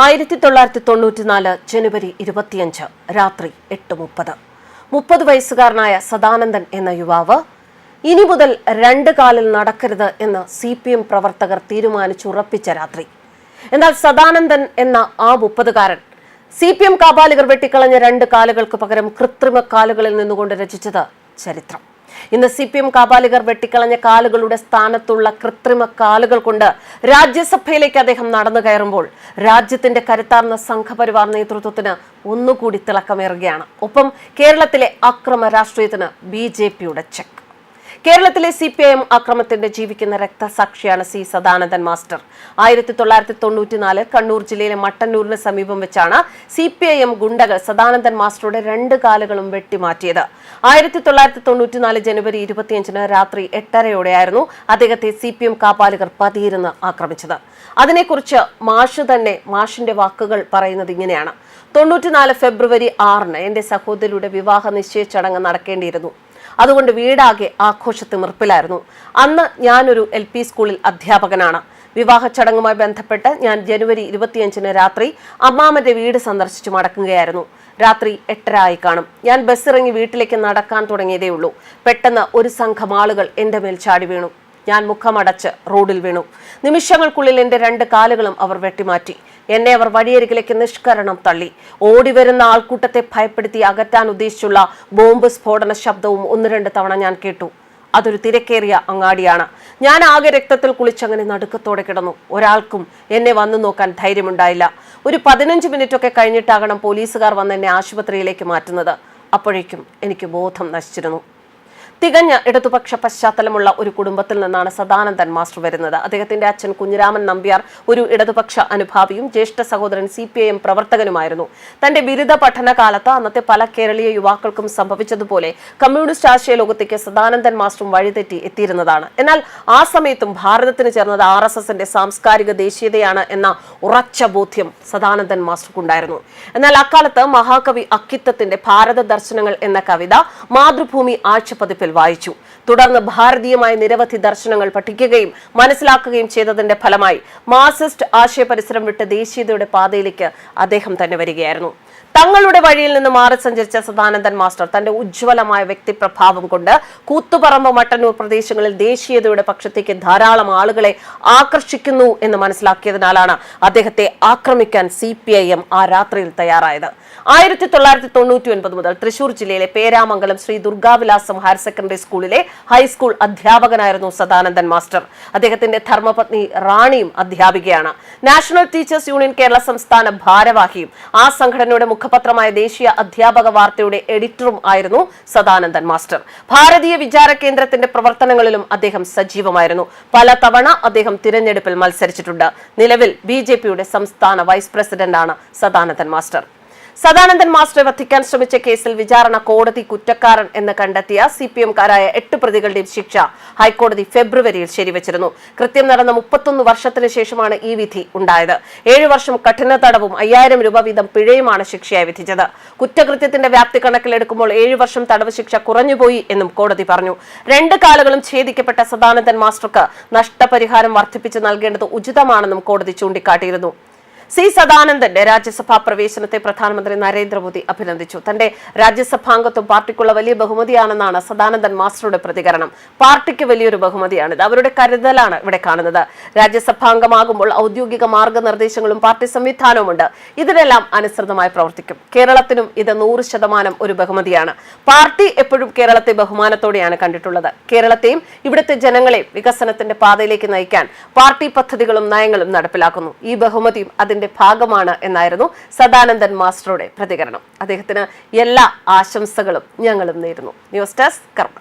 ആയിരത്തി തൊള്ളായിരത്തി തൊണ്ണൂറ്റിനാല് ജനുവരി ഇരുപത്തിയഞ്ച് രാത്രി എട്ട് മുപ്പത്. മുപ്പത് വയസ്സുകാരനായ സദാനന്ദൻ എന്ന യുവാവ് ഇനി മുതൽ രണ്ട് കാലിൽ നടക്കരുത് എന്ന് സി പി എം പ്രവർത്തകർ തീരുമാനിച്ചുറപ്പിച്ച രാത്രി. എന്നാൽ സദാനന്ദൻ എന്ന ആ മുപ്പതുകാരൻ സി പി എം കാപാലികർ വെട്ടിക്കളഞ്ഞ രണ്ട് കാലുകൾക്ക് പകരം കൃത്രിമ കാലുകളിൽ നിന്നുകൊണ്ട് രചിച്ചത് ചരിത്രം. ഇന്ന് സി പി എം കാപാലികർ വെട്ടിക്കളഞ്ഞ കാലുകളുടെ സ്ഥാനത്തുള്ള കൃത്രിമ കാലുകൾ കൊണ്ട് രാജ്യസഭയിലേക്ക് അദ്ദേഹം നടന്നു കയറുമ്പോൾ രാജ്യത്തിന്റെ കരുത്താർന്ന സംഘപരിവാർ നേതൃത്വത്തിന് ഒന്നുകൂടി തിളക്കമേറുകയാണ്. ഒപ്പം കേരളത്തിലെ അക്രമ രാഷ്ട്രീയത്തിന് ബി ജെ പിയുടെ ചെക്ക്. കേരളത്തിലെ സി പി ഐ എം അക്രമത്തിന്റെ ജീവിക്കുന്ന രക്തസാക്ഷിയാണ് സി സദാനന്ദൻ മാസ്റ്റർ. ആയിരത്തി തൊള്ളായിരത്തി തൊണ്ണൂറ്റിനാല് കണ്ണൂർ ജില്ലയിലെ മട്ടന്നൂരിന് സമീപം വെച്ചാണ് സി പി ഐ എം ഗുണ്ടകൾ സദാനന്ദൻ മാസ്റ്ററുടെ രണ്ട് കാലുകളും വെട്ടിമാറ്റിയത്. ആയിരത്തി തൊള്ളായിരത്തി തൊണ്ണൂറ്റിനാല് ജനുവരി ഇരുപത്തിയഞ്ചിന് രാത്രി എട്ടരയോടെയായിരുന്നു അദ്ദേഹത്തെ സി പി എം കാപ്പാലുകർ പതിയിരുന്ന് ആക്രമിച്ചത്. അതിനെക്കുറിച്ച് മാഷ് തന്നെ മാഷിന്റെ വാക്കുകൾ പറയുന്നത് ഇങ്ങനെയാണ്. തൊണ്ണൂറ്റിനാല് ഫെബ്രുവരി ആറിന് എന്റെ സഹോദരിയുടെ വിവാഹ നിശ്ചയ ചടങ്ങ് നടക്കേണ്ടിയിരുന്നു. അതുകൊണ്ട് വീടാകെ ആഘോഷത്തിമിർപ്പിലായിരുന്നു അന്ന് ഞാനൊരു എൽ പി സ്കൂളിൽ അധ്യാപകനാണ്. വിവാഹ ചടങ്ങുമായി ബന്ധപ്പെട്ട് ഞാൻ ജനുവരി ഇരുപത്തിയഞ്ചിന് രാത്രി അമ്മാമന്റെ വീട് സന്ദർശിച്ചു മടക്കുകയായിരുന്നു രാത്രി എട്ടര ആയി കാണും. ഞാൻ ബസ്സിറങ്ങി വീട്ടിലേക്ക് നടക്കാൻ തുടങ്ങിയതേ ഉള്ളൂ പെട്ടെന്ന് ഒരു സംഘം ആളുകൾ എന്റെ മേൽ ചാടി വീണു. ഞാൻ മുഖമടച്ച് റോഡിൽ വീണു. നിമിഷങ്ങൾക്കുള്ളിൽ എന്റെ രണ്ട് കാലുകളും അവർ വെട്ടിമാറ്റി. എന്നെ അവർ വഴിയരികിലേക്ക് നിഷ്കരണം തള്ളി. ഓടിവരുന്ന ആൾക്കൂട്ടത്തെ ഭയപ്പെടുത്തി അകറ്റാൻ ഉദ്ദേശിച്ചുള്ള ബോംബ് സ്ഫോടന ശബ്ദവും ഒന്ന് രണ്ട് തവണ ഞാൻ കേട്ടു. അതൊരു തിരക്കേറിയ അങ്ങാടിയാണ്. ഞാൻ ആകെ രക്തത്തിൽ കുളിച്ചങ്ങനെ നടുക്കത്തോടെ കിടന്നു. ഒരാൾക്കും എന്നെ വന്നു നോക്കാൻ ധൈര്യമുണ്ടായില്ല. ഒരു പതിനഞ്ച് മിനിറ്റൊക്കെ കഴിഞ്ഞിട്ടാകണം പോലീസുകാർ വന്ന് എന്നെ ആശുപത്രിയിലേക്ക് മാറ്റുന്നത്. അപ്പോഴേക്കും എനിക്ക് ബോധം നശിച്ചിരുന്നു. തികഞ്ഞ ഇടതുപക്ഷ പശ്ചാത്തലമുള്ള ഒരു കുടുംബത്തിൽ നിന്നാണ് സദാനന്ദൻ മാസ്റ്റർ വരുന്നത്. അദ്ദേഹത്തിന്റെ അച്ഛൻ കുഞ്ഞിരാമൻ നമ്പ്യാർ ഒരു ഇടതുപക്ഷ അനുഭാവിയും ജ്യേഷ്ഠ സഹോദരൻ സി പി ഐ എം പ്രവർത്തകനുമായിരുന്നു. തന്റെ ബിരുദ പഠനകാലത്ത് അന്നത്തെ പല കേരളീയ യുവാക്കൾക്കും സംഭവിച്ചതുപോലെ കമ്മ്യൂണിസ്റ്റ് ആശയ ലോകത്തേക്ക് സദാനന്ദൻ മാസ്റ്ററും വഴിതെറ്റി എത്തിയിരുന്നതാണ്. എന്നാൽ ആ സമയത്തും ഭാരതത്തിന് ചേർന്നത് ആർ എസ് എസിന്റെ സാംസ്കാരിക ദേശീയതയാണ് എന്ന ഉറച്ച ബോധ്യം സദാനന്ദൻ മാസ്റ്റർക്കുണ്ടായിരുന്നു. എന്നാൽ അക്കാലത്ത് മഹാകവി അക്കിത്തത്തിന്റെ ഭാരത ദർശനങ്ങൾ എന്ന കവിത മാതൃഭൂമി ആഴ്ചപ്പതിപ്പിൽ വായിച്ചു. തുടർന്ന് ഭാരതീയമായ നിരവധി ദർശനങ്ങൾ പഠിക്കുകയും മനസ്സിലാക്കുകയും ചെയ്തതിന്റെ ഫലമായി മാർസിസ്റ്റ് ആശയ പരിസരം വിട്ട് ദേശീയതയുടെ പാതയിലേക്ക് അദ്ദേഹം തന്നെ വരികയായിരുന്നു. തങ്ങളുടെ വഴിയിൽ നിന്ന് മാറി സഞ്ചരിച്ച സദാനന്ദൻ മാസ്റ്റർ തന്റെ ഉജ്ജ്വലമായ വ്യക്തിപ്രഭാവം കൊണ്ട് കൂത്തുപറമ്പ് മട്ടന്നൂർ പ്രദേശങ്ങളിൽ ദേശീയതയുടെ പക്ഷത്തേക്ക് ധാരാളം ആളുകളെ ആകർഷിക്കുന്നു എന്ന് മനസ്സിലാക്കിയതിനാലാണ് അദ്ദേഹത്തെ ആക്രമിക്കാൻ സി ആ രാത്രിയിൽ തയ്യാറായത്. ആയിരത്തി തൊള്ളായിരത്തി തൊണ്ണൂറ്റി ഒൻപത് മുതൽ തൃശൂർ ജില്ലയിലെ പേരാമംഗലം ശ്രീ ദുർഗാവിലാസം ഹയർ സെക്കൻഡറി സ്കൂളിലെ ഹൈസ്കൂൾ അധ്യാപകനായിരുന്നു സദാനന്ദൻ മാസ്റ്റർ. അദ്ദേഹത്തിന്റെ ധർമ്മപത്നി റാണിയും അധ്യാപികയാണ്. നാഷണൽ ടീച്ചേഴ്സ് യൂണിയൻ കേരള സംസ്ഥാന ഭാരവാഹിയും ആ സംഘടനയുടെ മുഖപത്രമായ ദേശീയ അധ്യാപക വാർത്തയുടെ എഡിറ്ററും ആയിരുന്നു സദാനന്ദൻ മാസ്റ്റർ. ഭാരതീയ വിചാര കേന്ദ്രത്തിന്റെ പ്രവർത്തനങ്ങളിലും അദ്ദേഹം സജീവമായിരുന്നു. പല തവണ അദ്ദേഹം തിരഞ്ഞെടുപ്പിൽ മത്സരിച്ചിട്ടുണ്ട്. നിലവിൽ ബി സംസ്ഥാന വൈസ് പ്രസിഡന്റാണ് സദാനന്ദൻ മാസ്റ്റർ. സദാനന്ദൻ മാസ്റ്ററെ വധിക്കാൻ ശ്രമിച്ച കേസിൽ വിചാരണ കോടതി കുറ്റക്കാരൻ എന്ന് കണ്ടെത്തിയ സി പി എംകാരായ എട്ട് പ്രതികളുടെയും ശിക്ഷ ഹൈക്കോടതി ഫെബ്രുവരിയിൽ ശരിവച്ചിരുന്നു. കൃത്യം നടന്ന മുപ്പത്തൊന്ന് വർഷത്തിന് ശേഷമാണ് ഈ വിധി ഉണ്ടായത്. ഏഴു വർഷം കഠിന തടവും അയ്യായിരം രൂപ വീതം പിഴയുമാണ് ശിക്ഷയായി വിധിച്ചത്. കുറ്റകൃത്യത്തിന്റെ വ്യാപ്തി കണക്കിലെടുക്കുമ്പോൾ ഏഴു വർഷം തടവ് ശിക്ഷ കുറഞ്ഞുപോയി എന്നും കോടതി പറഞ്ഞു. രണ്ട് കാലുകളും ഛേദിക്കപ്പെട്ട സദാനന്ദൻ മാസ്റ്റർക്ക് നഷ്ടപരിഹാരം വർദ്ധിപ്പിച്ച് നൽകേണ്ടത് ഉചിതമാണെന്നും കോടതി ചൂണ്ടിക്കാട്ടിയിരുന്നു. സി സദാനന്ദന്റെ രാജ്യസഭാ പ്രവേശനത്തെ പ്രധാനമന്ത്രി നരേന്ദ്രമോദി അഭിനന്ദിച്ചു. തന്റെ രാജ്യസഭാംഗത്വം പാർട്ടിക്കുള്ള വലിയ ബഹുമതിയാണെന്നാണ് സദാനന്ദൻ മാസ്റ്ററുടെ പ്രതികരണം. പാർട്ടിക്ക് വലിയൊരു ബഹുമതിയാണിത്. അവരുടെ കരുതലാണ് ഇവിടെ കാണുന്നത്. രാജ്യസഭാംഗമാകുമ്പോൾ ഔദ്യോഗിക മാർഗനിർദ്ദേശങ്ങളും പാർട്ടി സംവിധാനവുമുണ്ട്. ഇതിനെല്ലാം അനുസൃതമായി പ്രവർത്തിക്കും. കേരളത്തിനും ഇത് നൂറ് ശതമാനം ഒരു ബഹുമതിയാണ്. പാർട്ടി എപ്പോഴും കേരളത്തെ ബഹുമാനത്തോടെയാണ് കണ്ടിട്ടുള്ളത്. കേരളത്തെയും ഇവിടുത്തെ ജനങ്ങളെയും വികസനത്തിന്റെ പാതയിലേക്ക് നയിക്കാൻ പാർട്ടി പദ്ധതികളും നയങ്ങളും നടപ്പിലാക്കുന്നു. ഈ ബഹുമതിയും അതിന്റെ ഭാഗമാണ് എന്നായിരുന്നു സദാനന്ദൻ മാസ്റ്ററുടെ പ്രതികരണം. അദ്ദേഹത്തിന് എല്ലാ ആശംസകളും ഞങ്ങളും നേരുന്നു. ന്യൂസ് ഡെസ്ക് കർമ്മ